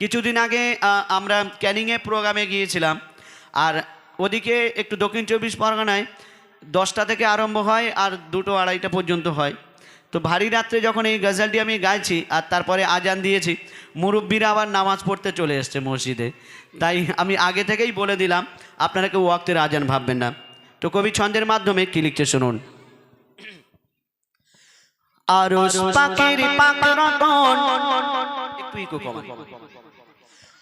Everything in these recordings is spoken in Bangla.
কিছুদিন আগে আমরা ক্যানিংয়ে প্রোগ্রামে গিয়েছিলাম। আর ওদিকে একটু দক্ষিণ চব্বিশ পরগনায় দশটা থেকে আরম্ভ হয় আর দুটো আড়াইটা পর্যন্ত হয়। তো ভারী রাত্রে যখন এই গজলটি আমি গাইছি আর তারপরে আজান দিয়েছি, মুরব্বীরা আবার নামাজ পড়তে চলে এসছে মসজিদে। তাই আমি আগে থেকেই বলে দিলাম, আপনারা কেউ ওয়াক্তের আজান ভাববেন না। তো কবি ছন্দের মাধ্যমে কি লিখছে শুনুন। আরস পাকের পাক রতন, একটু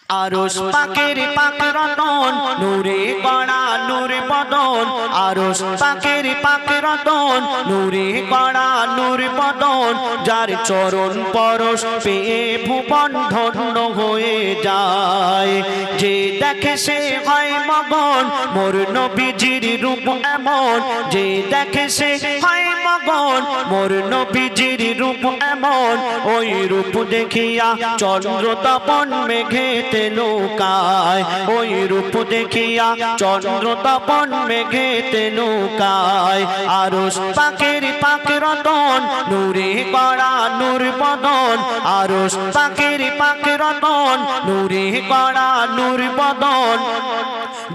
আরস পাকের পাক রতন, নূরে কণা নূর বদন। আরস পাকের পাক রতন, নূরে কণা নূর বদন। যার চরণ পরশ পেয়ে ভুবন ধন্য হয়ে যায়। যে দেখে সে হয় মগন, মোর নবীজির রূপ এমন। যে দেখে সে হয় মগন, মোর নবীজির রূপ এমন। ওই রূপ দেখিয়া চন্দ্র তপন মেঘেতে নৌকায় ওই রূপ দেখিয়া চন্দ্র তপন মেঘেতে নৌকায় আরও পাখের পাখের রতন নূরে কড়া নূর বদন আরস পাকের পাক রতন, নূরে কড়া নূর বদন।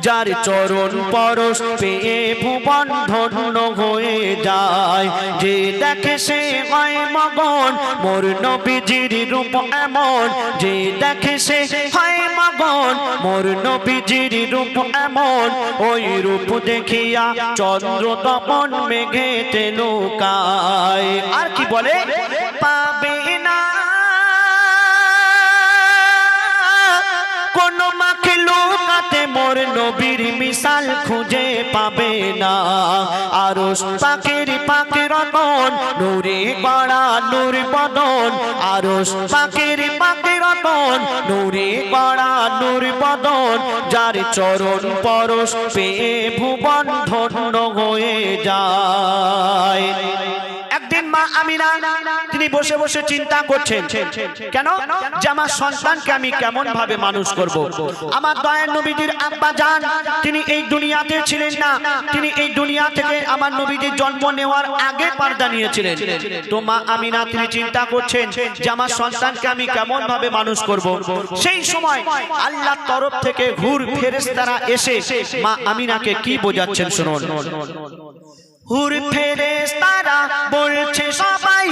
যার চরণ পরশ পেয়ে ভুবন ধন্য হয়ে যায়, যে দেখে সে হয় মগন, মোর নবীজির রূপ এমন। যে দেখে সে হয় মগন, মোর নবীজির রূপ এমন। ওই রূপ দেখিয়া চন্দ্র তপন মেঘেতে নৌকায় আর কি বলে? মোর নবীর মিসাল খুঁজে পাবে না। আরস পাকের পাকের রতন নূরে গড়া নূর বদন। আরস পাকের পাকের রতন নূরে গড়া নূর বদন। যার চরণ পরশ পেয়ে ভুবন ধন্য হয়ে যায়। মা আমিনা, তিনি বসে বসে চিন্তা করছেন, কেন যে আমার সন্তানকে আমি কেমন ভাবে মানুষ করব। আমার দয়ার নবীজির আব্বা যান তিনি এই দুনিয়াতে ছিলেন না, তিনি এই দুনিয়া থেকে আমার নবীজির জন্ম নেওয়ার আগে পার্দা নিয়েছিলেন তো মা আমিনা, তিনি চিন্তা করছেন যে আমার সন্তানকে আমি কেমন ভাবে মানুষ করব। সেই সময় আল্লাহর তরফ থেকে ঘুর ফেরেশতারা এসে মা আমিনাকে কি বোঝাচ্ছেন শুনুন হুর ফেরেস তারা বলছে সবাই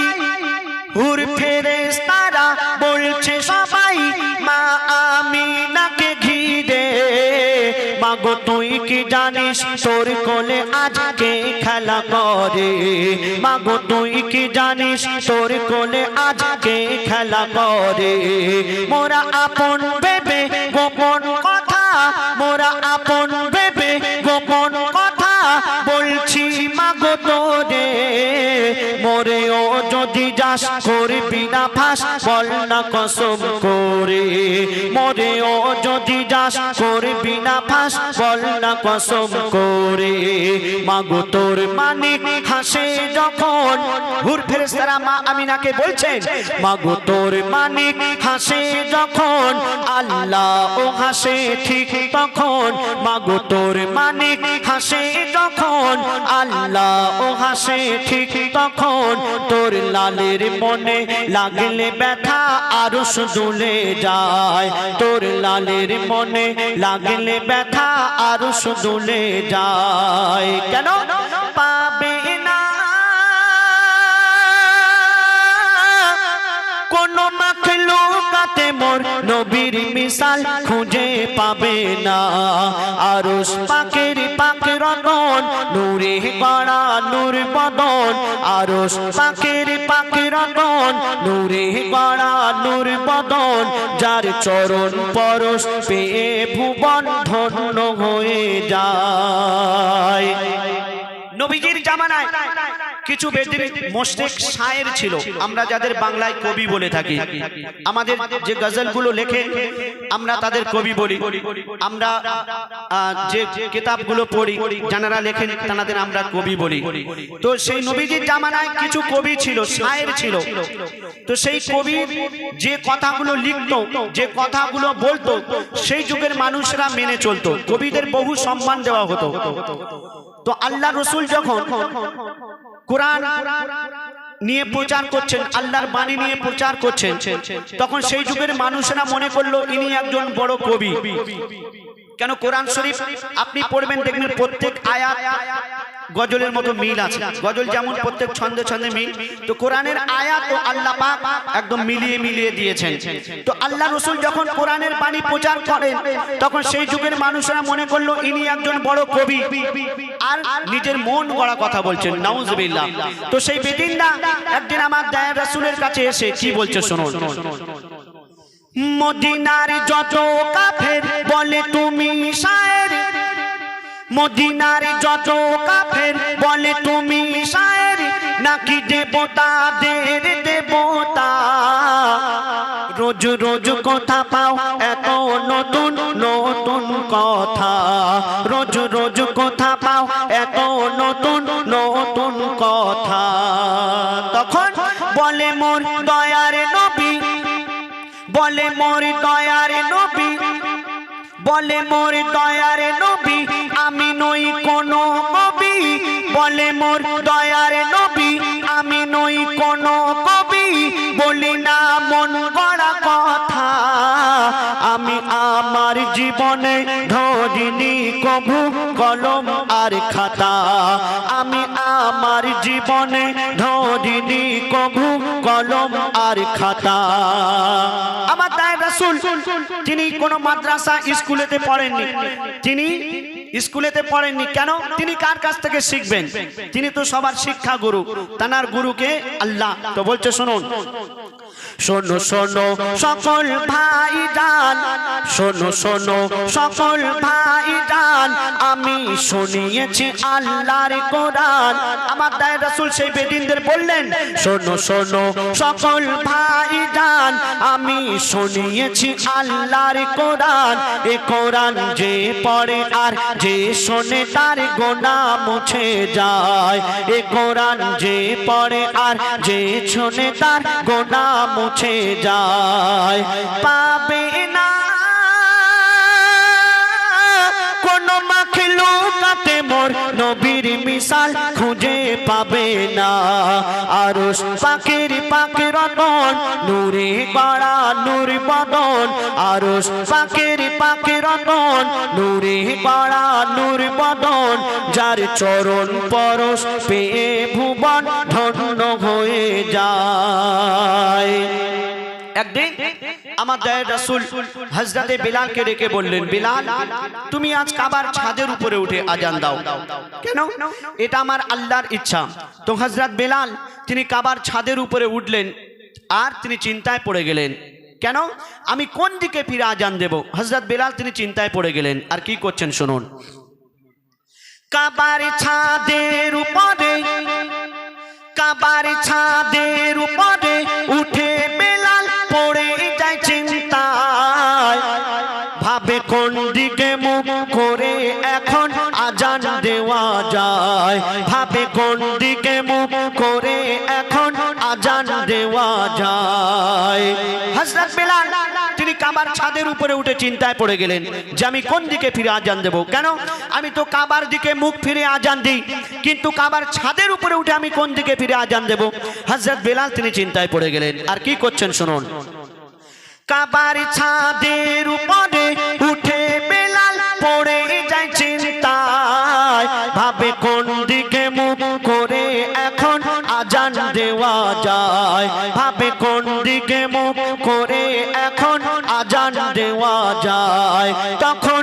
হুর ফেরেস তারা বলছে সবাই, মা আমি নাকে ঘিরে। মাগো, তুই কি জানিস তোর কোলে আজকে খেলা করে? মাগো, তুই কি জানিস তোর কোলে আজকে খেলা করে? মোরা আপন ভেবে গোপন কথা, মোরা আপন ভেবে গোপন কথা ও যদি যাস করবি না ফাঁস, বল না কসম করে। মোরে ও যদি যাস, করবি না ফাঁস, বল না কসম করে। মাগো তোর মানিক হাসে যখন, হুর ফেরেশতারা মা আমিনাকে বলছেন, মাগো তোর মানিক হাসে যখন আল্লাহ ও হাসে ঠিক তখন। মাগো তোর মানিক হাসে যখন আল্লাহ ও হাসে ঠিক তখন। তোর লালের মনে লাগলে ব্যথা আরও দুলে যায়। তোর লালের মনে লাগলে ব্যথা আরও দুলে যায়। কেন? পাবে না। কোন মাখলুকাতে মোর নবীর মিসাল খুঁজে পাবে না। আরস পাকের পাক রতন, নূরে গড়া নূর বদন। আরস পাকের পাক রতন, নূরে গড়া নূর বদন। যার চরণ পরশ পেয়ে ভুবন ধন্য হয়ে যায়। নবীজির জামানায় কিছু বেদিন মোস্টেক শায়ের ছিল। আমরা যাদের বাংলায় কবি বলে থাকি। আমাদের যে গজলগুলো লেখে, আমরা তাদের কবি বলি। আমরা যে কিতাবগুলো পড়ি যারা লেখেন তাদের আমরা কবি বলি। তো সেই নবীজির জামানায় কিছু কবি ছিল, শায়ের ছিল। তো সেই কবি যে কথাগুলো লিখতো, যে কথাগুলো বলতো, সেই যুগের মানুষরা মেনে চলতো। কবিদের বহু সম্মান দেওয়া হতো। তো আল্লাহ রসুল যখন কোরআন নিয়ে প্রচার করছেন, আল্লাহর বাণী নিয়ে প্রচার করছেন। তখন সেই যুগের মানুষেরা মনে করল, ইনি একজন বড় কবি। কেন কোরআন শরীফ আপনি পড়বেন, দেখবেন প্রত্যেক আয়াত গজলের মতো মিল আছে। গজল যেমন প্রত্যেক ছন্দে ছন্দে মিল। তো কোরআনের আয়াত ও আল্লাহ পাক একদম মিলিয়ে মিলিয়ে দিয়েছেন। তো আল্লাহ রসুল যখন কোরআনের বাণী প্রচার করেন, তখন সেই যুগের মানুষেরা মনে করল, ইনি একজন বড় কবি। আর নিজের মন গড়া কথা বলছেন, নাউজবিল্লাহ। তো সেই বেদিনরা একদিন আমার দায়ের রাসূলের কাছে এসে কি বলছে শুনুন। মদিনার যত কাফের, বলে তুমি শায়ের মদিনার যত কাফের বলে, তুমি শায়ের নাকি দেবতা দেবতাদের দেবতা? রোজ রোজ কথা পাও, এত নতুন নতুন কথা। রোজ রোজ কথা পাও, এত নতুন নতুন কথা। তখন বলে, মোর দয়ার নবী। বলে, মোর দয়ার নবী। বলে, মোর দয়ার নবী, আমি নই কোনো কবি। বলে, মোর দয়ার নবী, আমি নই কোনো কবি। বলি, না, মন গড়া কথা, আমি আমার জীবনে ধরিনি কভু কলম আর খাতা। আমি আমার জীবনে ধরিনি কভু কলম আর খাতা। আমার রাসুল তিনি কোনো মাদ্রাসা স্কুলেতে পড়েননি। তিনি স্কুলেতে পড়েননি কেন? তিনি কার কাছ থেকে শিখবেন? তিনি তো সবার শিক্ষা গুরু, তানার গুরুকে আল্লাহ। তো বলছে, শুনুন। শোনো শোনো, সকল ভাই ডান শোনো শোনো, সকল ভাই ডান আমি শুনিয়েছি আল্লাহর কোরআন। আমার দায় রাসূল সেই বেদিনদের বললেন, শোনো শোনো, সকল ভাই ডান আমি শুনিয়েছি আল্লাহর কোরআন। এ কোরআন যে পড়ে আর যে শোনে তার গোনা মুছে যায়। এ কোরআন যে পড়ে আর যে শোনে তার গোনা মুছে যায়। পাবে না কোন মাখলুকাতে মোর নবীর মিসাল খুঁজে পাবে না। আর পাখির পাখি রতন, নূরে গড়া নূর বদন। আর পাখির পাখি রতন, নূরে গড়া নূর বদন। যার চরণ পরশ পেয়ে ভুবন, ধন্য হয়ে যায়। একদিন আমার দয়ের রাসূল হযরতে বিলালকে ডেকে বললেন, বিলাল, তুমি আজ কাবার ছাদের উপরে উঠে আজান দাও। কেন? এটা আমার আল্লাহর ইচ্ছা। তো হযরত বিলাল, তিনি কাবার ছাদের উপরে উঠলেন আর তিনি চিন্তায় পড়ে গেলেন। কেন? আমি কোন দিকে ফিরে আজান দেব? হযরত বিলাল, তিনি চিন্তায় পড়ে গেলেন। আর কি করছেন শুনুন। কাবার ছাদের উপরে, কাবার ছাদের উপরে উঠে দেওয়া যায়। ভাবে কোন দিকে মুখ করে এখন আজান দেওয়া যায়। হযরত বেলাল, তিনি কাবার ছাদের উপরে উঠে চিন্তায় পড়ে গেলেন যে আমি কোন দিকে ফিরে আজান দেব? কেন? আমি তো কাবার দিকে মুখ ফিরে আজান দিই, কিন্তু কাবার ছাদের উপরে উঠে আমি কোন দিকে ফিরে আজান দেব? হযরত বেলাল, তিনি চিন্তায় পড়ে গেলেন, আর কি করছেন শুনুন। কাবার ছাদের উপরে উঠে কোন দিকে মুখ করে এখন আজান দেওয়া যায়? ভাবে কোন দিকে মুখ করে এখন আজান দেওয়া যায়? তখন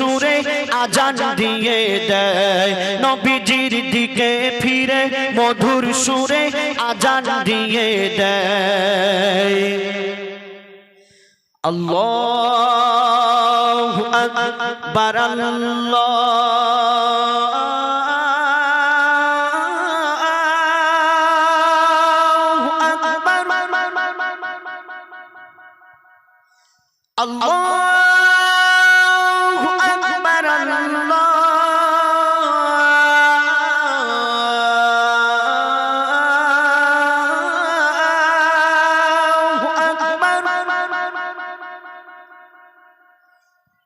সুরে আজান দিয়ে দেয়। নবীজির দিকে ফিরে মধুর সুরে আজান দিয়ে দেয়। আল্লাহ আকবার আল্লাহ আকবার।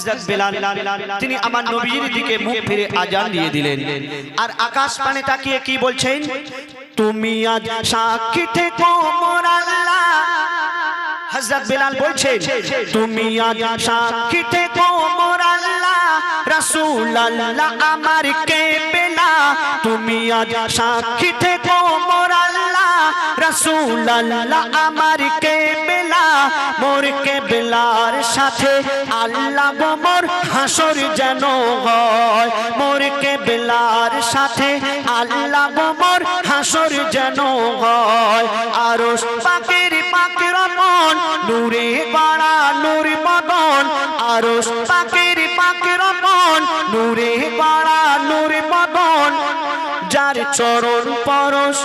হযরত বেলাল, তিনি আমার নবীর দিকে মুখ ফিরে আজান দিয়ে দিলেন। আর আকাশ পানে তাকিয়ে কি বলছেন? তুমি আজ সাক্ষী থেকো মোর আল্লাহ। হযরত বেলাল বলছেন, তুমি আজ সাক্ষী থেকো মোর আল্লাহ। রাসূল আল্লাহ আমার কে বেলা তুমি আজ সাক্ষী থেকো মোর আল্লাহ। রাসূল আল্লাহ আমার মোর কে বেলার সাথে আল্লাহ মোর হাসর যেন হয়। মোর কে বেলার সাথে আল্লাহ মোর হাসর যেন হয়। আরশ পাকের পাকের মন, নূরে বাড়া নূর মদন। আরশ পাকের পাকের মন, নূরে বাড়া নূর মদন। যার চরণ পরশ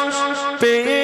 পেয়ে